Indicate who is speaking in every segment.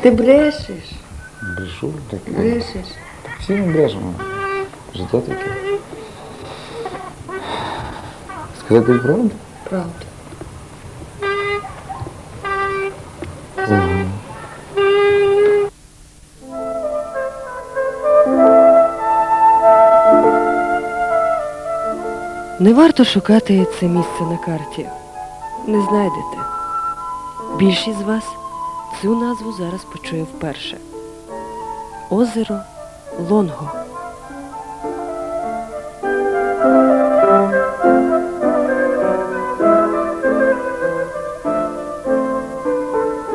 Speaker 1: Ти брешеш,
Speaker 2: Брешу, так і-
Speaker 1: брешеш.
Speaker 2: всі ми брешемо. Життя таке. Сказати правду?
Speaker 1: Правда.
Speaker 2: Угу.
Speaker 3: Не варто шукати це місце на карті. Не знайдете. Більшість з вас цю назву зараз почує вперше. Озеро Лонго.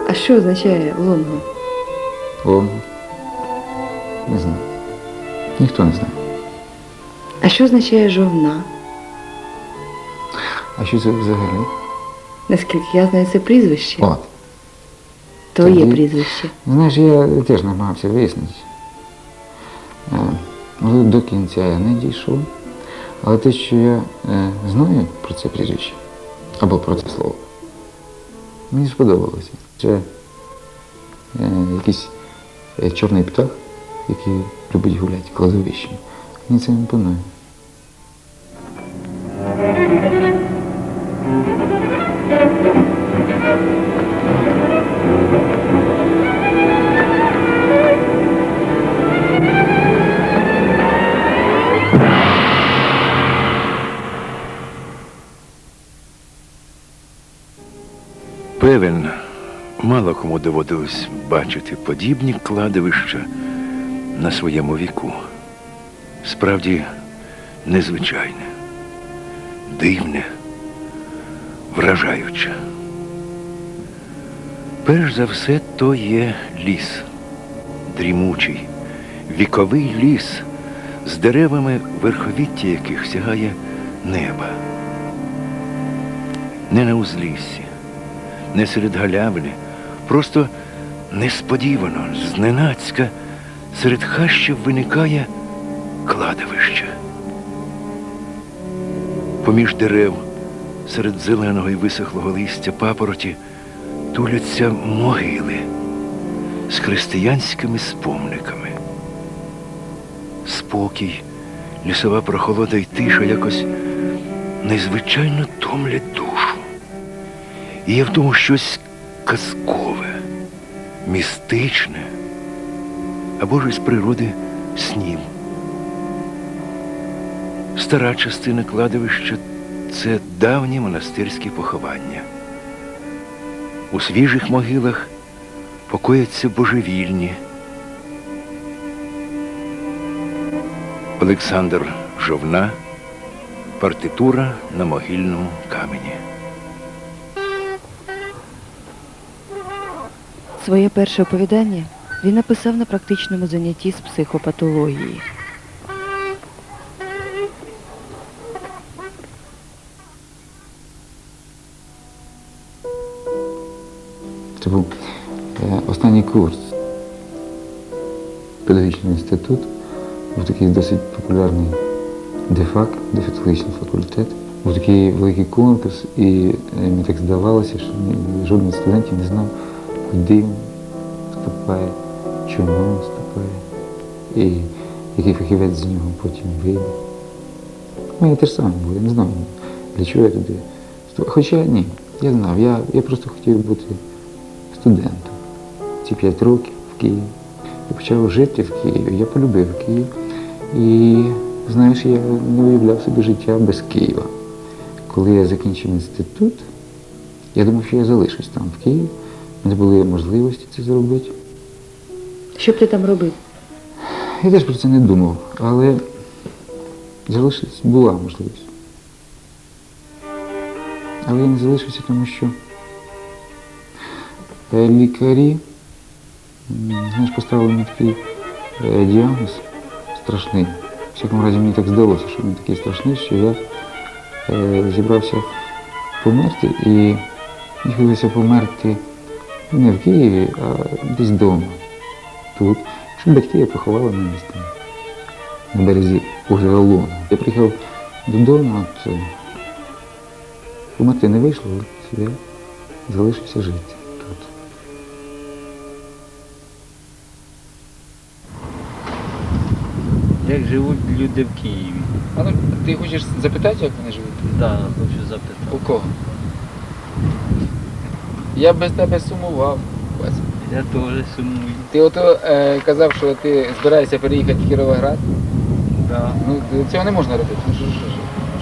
Speaker 1: А що означає лонго?
Speaker 2: О, не знаю. Ніхто не знає.
Speaker 1: А що означає жовна?
Speaker 2: А що це взагалі?
Speaker 1: Наскільки я знаю, це прізвище.
Speaker 2: От.
Speaker 1: Твоє
Speaker 2: тоді-
Speaker 1: прізвище.
Speaker 2: Знаєш, я теж намагався вияснити. Е, до кінця я не дійшов. Але те, що я е, знаю про це прізвище, або про це слово, мені сподобалося. Це е, якийсь чорний птах, який любить гуляти кладовищем. Мені це імпонує.
Speaker 4: Доводилось бачити подібні кладовища на своєму віку. Справді незвичайне, дивне, вражаюче. Перш за все, то є ліс, дрімучий, віковий ліс з деревами, верховіття яких сягає неба. Не на узліссі, не серед галявини, просто несподівано, зненацька, серед хащів виникає кладовище. Поміж дерев, серед зеленого і висохлого листя папороті туляться могили з християнськими спомниками. Спокій, лісова прохолода й тиша якось незвичайно томлять душу. І є в тому щось казкове, містичне, або ж із природи снів. Стара частина кладовища це давні монастирські поховання. У свіжих могилах покояться божевільні. Олександр Жовна, партитура на могильному камені.
Speaker 3: Своє перше оповідання він написав на практичному занятті з психопатології.
Speaker 2: Це був е, останній курс. Педагогічний інститут. Був такий досить популярний дефак, дефектологічний факультет. Був такий великий конкурс, і е, мені так здавалося, що жоден студентів не знав, він вступає, чому вступає, і який фахівець з нього потім вийде. Ну, я теж саме був, я не знав, для чого я туди. Хоча ні, я знав, я, я просто хотів бути студентом. Ці п'ять років в Києві. Я почав жити в Києві, я полюбив Київ. І знаєш, я не уявляв собі життя без Києва. Коли я закінчив інститут, я думав, що я залишусь там, в Києві. Мене були можливості це зробити.
Speaker 1: Що б ти там робив?
Speaker 2: Я теж про це не думав, але залишитись була можливість. Але я не залишився, тому що е, лікарі, знаєш, поставили мені такий е, діагноз страшний. В всякому разі, мені так здалося, що він такий страшний, що я е, зібрався померти і хотілося померти не в Києві, а десь вдома. Тут. Що батьки я поховала на місці. на березі озера Лона. Я приїхав додому, от е, мати не вийшло, от я залишився жити тут.
Speaker 5: Як живуть люди в Києві?
Speaker 2: А, ти хочеш запитати, як вони живуть?
Speaker 5: Так, да, хочу запитати.
Speaker 2: У кого? Я без тебе сумував. Вася.
Speaker 5: Я теж сумую.
Speaker 2: Ти ото е, казав, що ти збираєшся переїхати в Кіровоград.
Speaker 5: Да,
Speaker 2: Ну, цього не можна робити. Ну, що,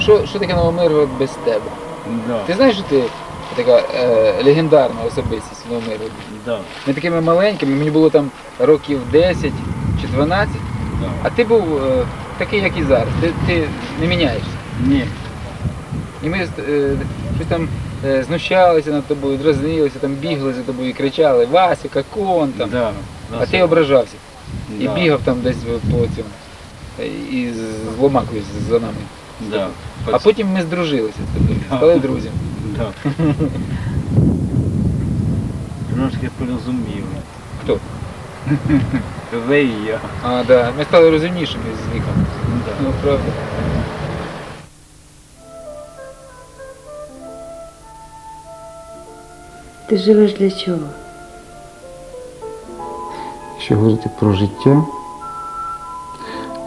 Speaker 2: що, що? що, таке Новомиргород без тебе?
Speaker 5: да,
Speaker 2: Ти знаєш, що ти така е, легендарна особистість в Новомиргороді?
Speaker 5: да,
Speaker 2: Ми такими маленькими, мені було там років 10 чи 12,
Speaker 5: да.
Speaker 2: а ти був е, такий, як і зараз. Ти, ти не міняєшся.
Speaker 5: Ні,
Speaker 2: І ми е, щось там знущалися над тобою, дразнилися, там бігли за тобою і кричали Вася, какон там.
Speaker 5: да,
Speaker 2: А ти ображався і бігав там десь по цьому. е, І з з ломакою за нами.
Speaker 5: Да.
Speaker 2: А потім ми здружилися з тобою,
Speaker 5: Да.
Speaker 2: стали друзями.
Speaker 5: Да. Трошки порозуміли.
Speaker 2: Хто?
Speaker 5: Ви і я.
Speaker 2: А, да. Ми стали розумнішими з віком.
Speaker 5: Да.
Speaker 2: Ну, правда.
Speaker 1: Ти живеш для чого?
Speaker 2: Якщо говорити про життя,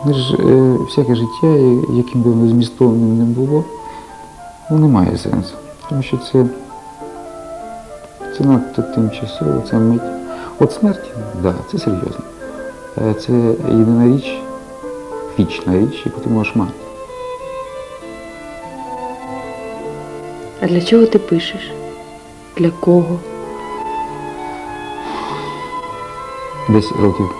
Speaker 2: ж, е, всяке життя, е, яким би воно змістовним не було, воно не має сенсу. Тому що це, це надто тимчасово, це мить. От смерть, так, да, це серйозно. Е, Це єдина річ, вічна річ, яку ти можеш мати.
Speaker 1: А для чого ти пишеш? Для кого?
Speaker 2: Десь років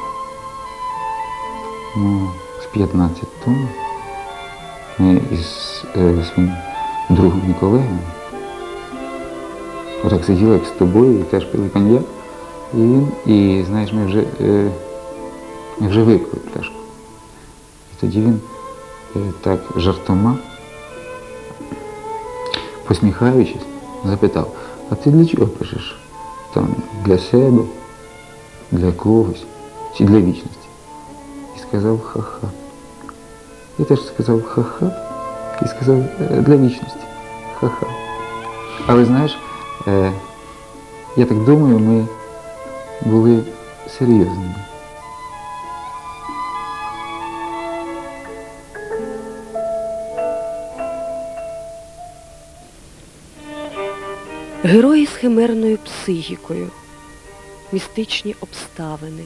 Speaker 2: ну, з 15 тому ми із е, своїм другом і колегою отак сиділи як з тобою і теж пили коньяк. І він, і знаєш, ми вже, е, вже випили пляшку. І тоді він е, так жартома, посміхаючись, запитав, а ти для чого пишеш? Там для себе, для когось чи для вічності. І сказав ха-ха. Я теж сказав ха-ха і сказав «Е, для вічності. Ха-ха. Але знаєш, е, я так думаю, ми були серйозними.
Speaker 3: Герої з химерною психікою, містичні обставини,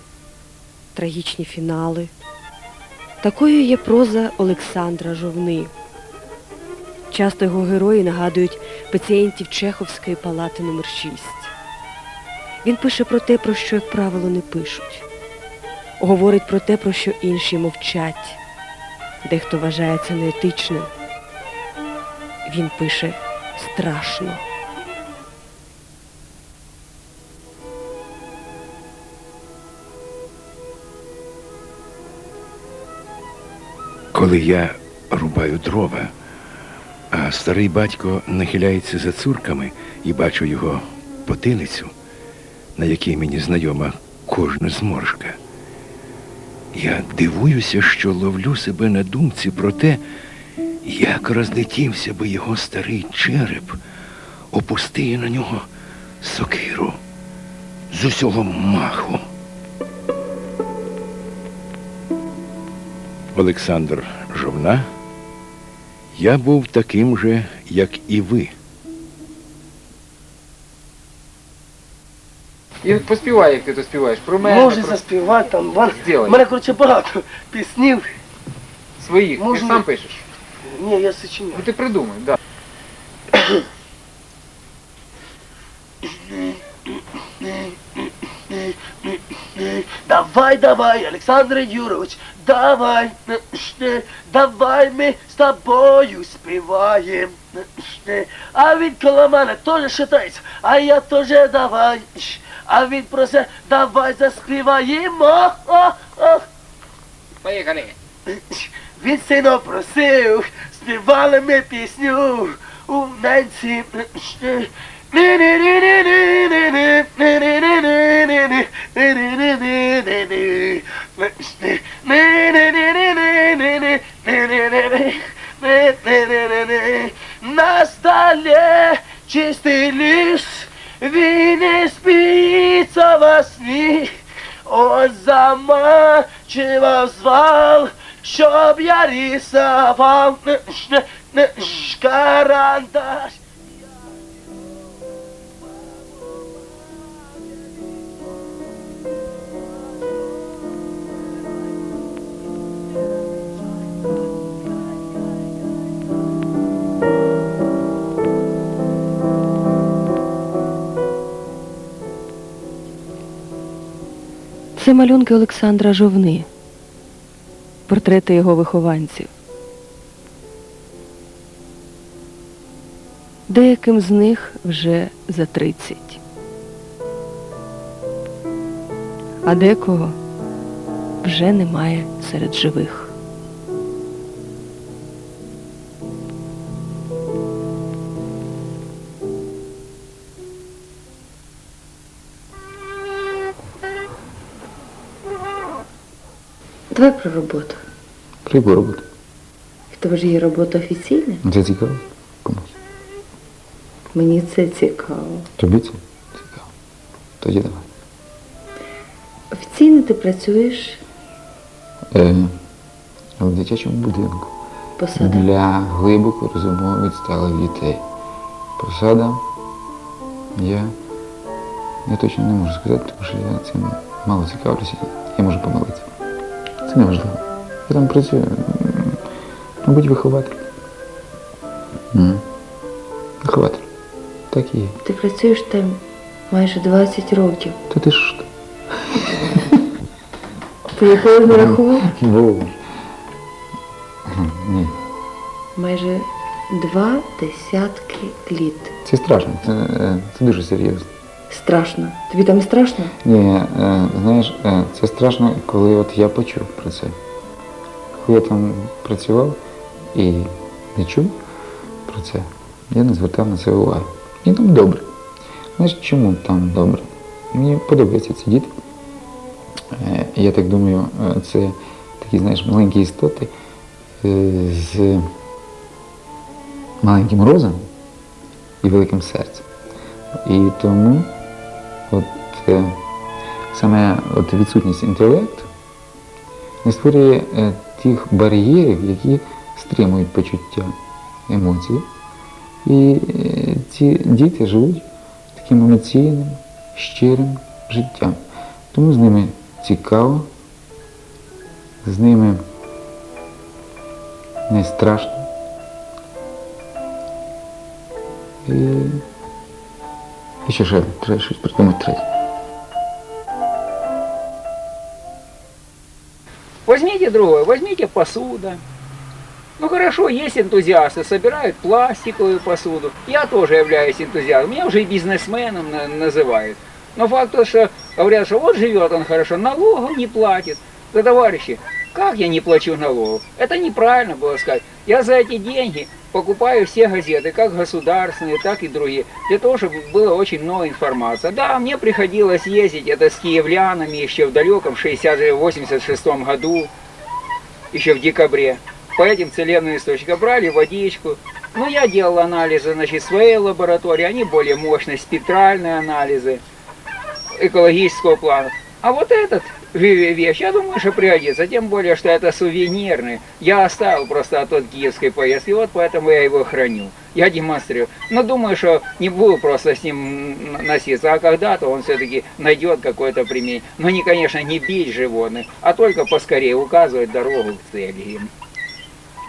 Speaker 3: трагічні фінали. Такою є проза Олександра Жовни. Часто його герої нагадують пацієнтів Чеховської палати номер 6 Він пише про те, про що, як правило, не пишуть. Говорить про те, про що інші мовчать. Дехто вважає це неетичним. Він пише страшно.
Speaker 4: Коли я рубаю дрова, а старий батько нахиляється за цурками і бачу його потилицю, на якій мені знайома кожна зморшка. Я дивуюся, що ловлю себе на думці про те, як розлетівся би його старий череп, опустиє на нього сокиру з усього маху. Олександр Жовна. Я був таким же, як і ви.
Speaker 2: І поспівай, як ти то співаєш. Про мене,
Speaker 6: Може
Speaker 2: про
Speaker 6: заспівати там. Ван...
Speaker 2: Сделай.
Speaker 6: У мене, коротше, багато піснів.
Speaker 2: своїх. Ти
Speaker 6: Можу.
Speaker 2: ж сам пишеш.
Speaker 6: Ні, я сочиняю.
Speaker 2: Ну ти придумай, так. Да.
Speaker 6: Давай, давай, Олександр Юрович, давай, давай ми з тобою співаємо. А він коло мене теж шатається, а я теж давай. А він просить, давай заспіваємо. О, о.
Speaker 2: Поїхали.
Speaker 6: Він сильно просив, співали ми пісню у Ненці. На столі чистий ліс, він не спиться во сні. Он замачивав звал, щоб я рисував не, не, не, карандаш.
Speaker 3: Це малюнки Олександра Жовни, портрети його вихованців. Деяким з них вже за 30. А декого вже немає серед живих.
Speaker 1: Давай про роботу.
Speaker 2: Прибу роботу.
Speaker 1: В тебе ж є робота офіційна?
Speaker 2: Це цікаво комусь.
Speaker 1: Мені це цікаво.
Speaker 2: Тобі це цікаво. Тоді давай.
Speaker 1: Офіційно ти працюєш
Speaker 2: Е, в дитячому будинку.
Speaker 1: посада.
Speaker 2: Для глибоко розумово відсталих дітей. Посада я, я точно не можу сказати, тому що я цим мало цікавлюся. Я можу помилитися. Це не важливо. Я там працюю. Мабуть, вихователь. М. Вихователь. Так і є.
Speaker 1: Ти працюєш там майже 20 років.
Speaker 2: То ти ж
Speaker 1: Ти якого не рахував?
Speaker 2: Боже. Ні.
Speaker 1: Майже два десятки літ.
Speaker 2: Це страшно, це, е, це дуже серйозно.
Speaker 1: Страшно. Тобі там страшно?
Speaker 2: Ні, е, знаєш, е, це страшно, коли от я почув про це. Коли я там працював і не чув про це, я не звертав на це уваги. Мені там добре. Знаєш, чому там добре? Мені подобаються ці діти. Е, Я так думаю, це такі, знаєш, маленькі істоти з маленьким розумом і великим серцем. І тому от е, саме от відсутність інтелекту не створює е, тих бар'єрів, які стримують почуття емоцій. І е, ці діти живуть таким емоційним, щирим життям. Тому з ними цікаво, з ними не страшно. І, і ще ще треба щось придумати третє.
Speaker 7: Возьмите другое, возьмите посуда. Ну хорошо, есть энтузиасты, собирают пластиковую посуду. Я тоже являюсь энтузиастом. Меня уже и бизнесменом на- называют. Но факт тот, что говорят, что вот живет он хорошо, налогов не платит. Да, товарищи, как я не плачу налогов? Это неправильно было сказать. Я за эти деньги покупаю все газеты, как государственные, так и другие, для того, чтобы было очень много информации. Да, мне приходилось ездить это с киевлянами еще в далеком 60-86 году, еще в декабре. По этим целебным источникам брали водичку. Ну, я делал анализы, значит, своей лаборатории, они более мощные, спектральные анализы экологического плана. А вот этот вещь, я думаю, что пригодится, тем более, что это сувенирный. Я оставил просто от той киевской поездки, вот поэтому я его храню. Я демонстрирую. Но думаю, что не буду просто с ним носиться, а когда-то он все-таки найдет какое-то применение. Но не, конечно, не бить животных, а только поскорее указывать дорогу к цели им.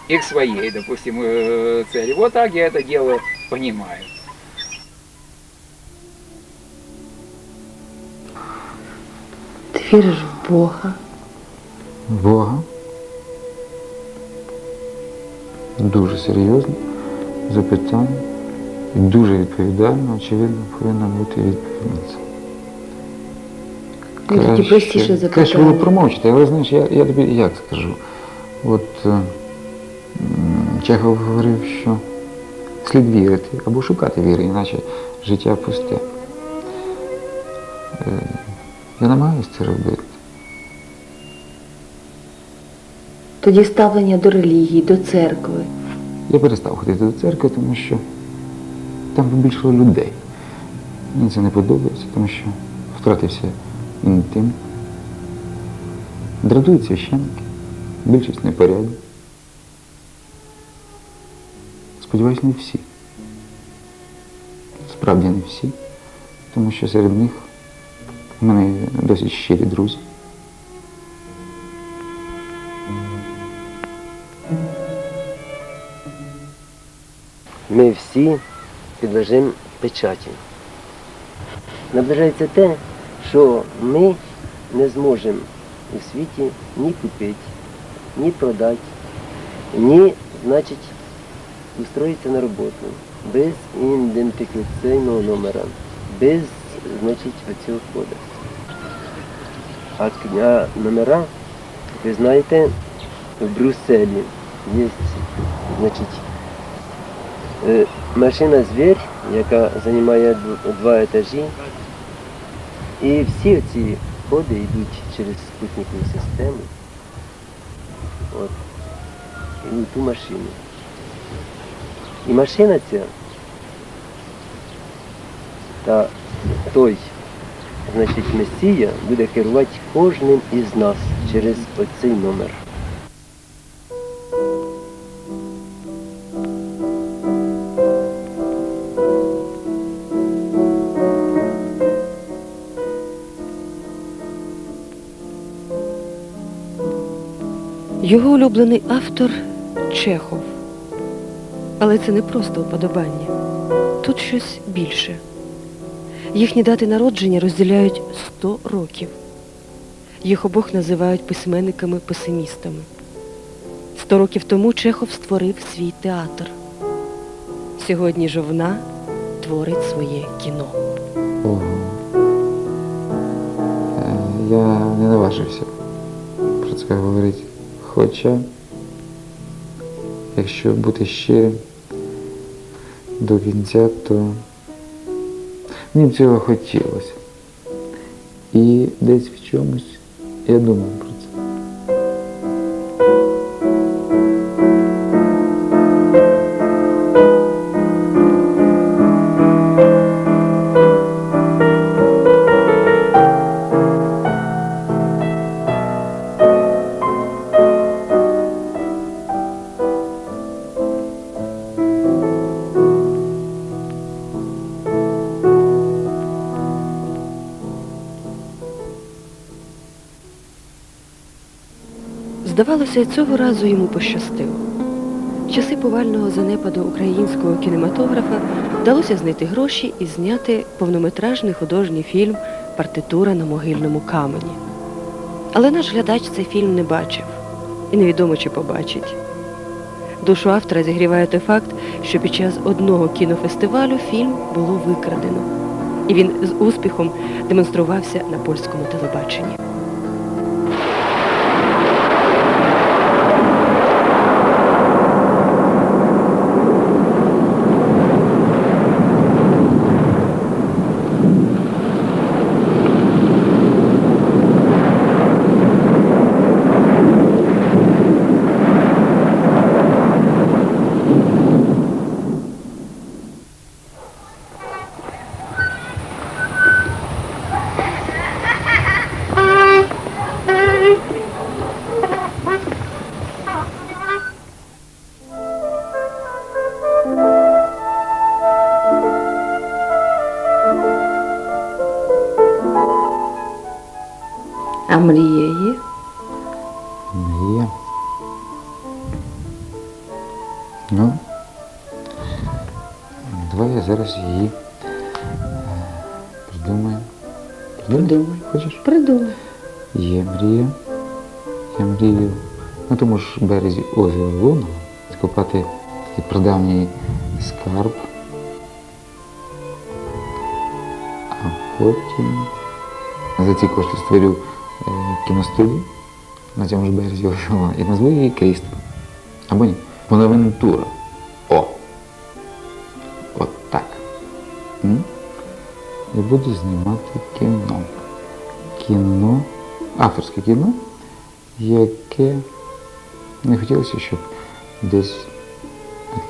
Speaker 7: И к своей, допустим, э, цели. Вот так я это дело понимаю.
Speaker 1: Віриш в Бога.
Speaker 2: Бога. Дуже серйозне запитання. І дуже відповідально, очевидно, повинна бути
Speaker 1: тоді
Speaker 2: Краще- Краще було промовчати, але знаєш, я, я тобі як скажу. От е, Чехов говорив, що слід вірити або шукати віри, іначе життя пусте. Я намагаюся це робити.
Speaker 1: Тоді ставлення до релігії, до церкви.
Speaker 2: Я перестав ходити до церкви, тому що там побільшало людей. Мені це не подобається, тому що втратився інтим. Дратують священники, більшість непорядні. Сподіваюсь, не всі. Справді не всі, тому що серед них в мене досить щирі друзі.
Speaker 8: Ми всі підлежимо печаті. Наближається те, що ми не зможемо у світі ні купити, ні продати, ні, значить, устроїтися на роботу без ідентифікаційного номера, без, значить, оцього коду. А, к- номера, ви знаєте, в Брюсселі є, значить, Е, Машина звір, яка займає два етажі. І всі ці ходи йдуть через спутникову систему. От. І ту машину. І машина ця та той, значить, Месія буде керувати кожним із нас через оцей номер.
Speaker 3: Його улюблений автор Чехов. Але це не просто уподобання. Тут щось більше. Їхні дати народження розділяють 100 років. Їх обох називають письменниками-песимістами. Сто років тому Чехов створив свій театр. Сьогодні Жовна творить своє кіно.
Speaker 2: Ого. Е, Я не наважився про це говорити. Хоча, якщо бути щирим до кінця, то мені цього хотілося. І десь в чомусь я думав про.
Speaker 3: Здавалося, цього разу йому пощастило. В часи повального занепаду українського кінематографа вдалося знайти гроші і зняти повнометражний художній фільм Партитура на могильному камені. Але наш глядач цей фільм не бачив і невідомо чи побачить. Душу автора зігріває той факт, що під час одного кінофестивалю фільм було викрадено, і він з успіхом демонструвався на польському телебаченні.
Speaker 2: Я на тому ж березі озера Луного скопати такий прадавній скарб. А потім за ці кошти створю е, кіностудію на цьому ж березі озера Луного і назву її Кріство. Або ні, Бонавентура. О! От так. М? І буду знімати кіно. Кіно, авторське кіно, яке не хотілося, щоб десь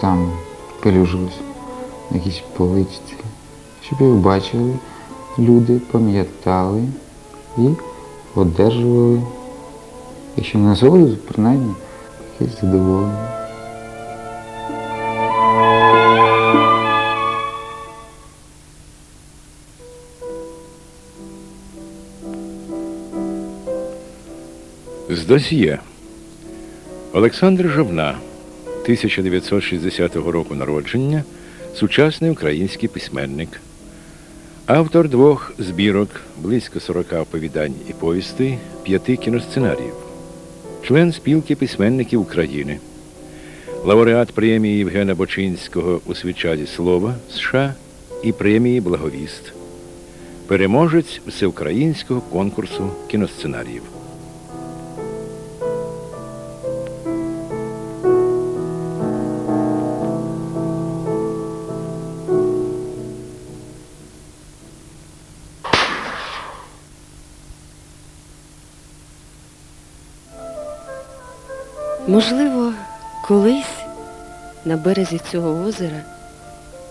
Speaker 2: там пилюжилось на якійсь поличці, щоб його бачили люди, пам'ятали і одержували Якщо не насолоду, принаймні якесь задоволення.
Speaker 4: Досьє. Олександр Жовна, 1960 року народження, сучасний український письменник. Автор двох збірок, близько 40 оповідань і повістей, п'яти кіносценаріїв. Член спілки письменників України. Лауреат премії Євгена Бочинського у свічаді слова США і премії Благовіст. Переможець всеукраїнського конкурсу кіносценаріїв.
Speaker 3: Можливо, колись на березі цього озера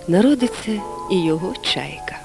Speaker 3: народиться і його чайка.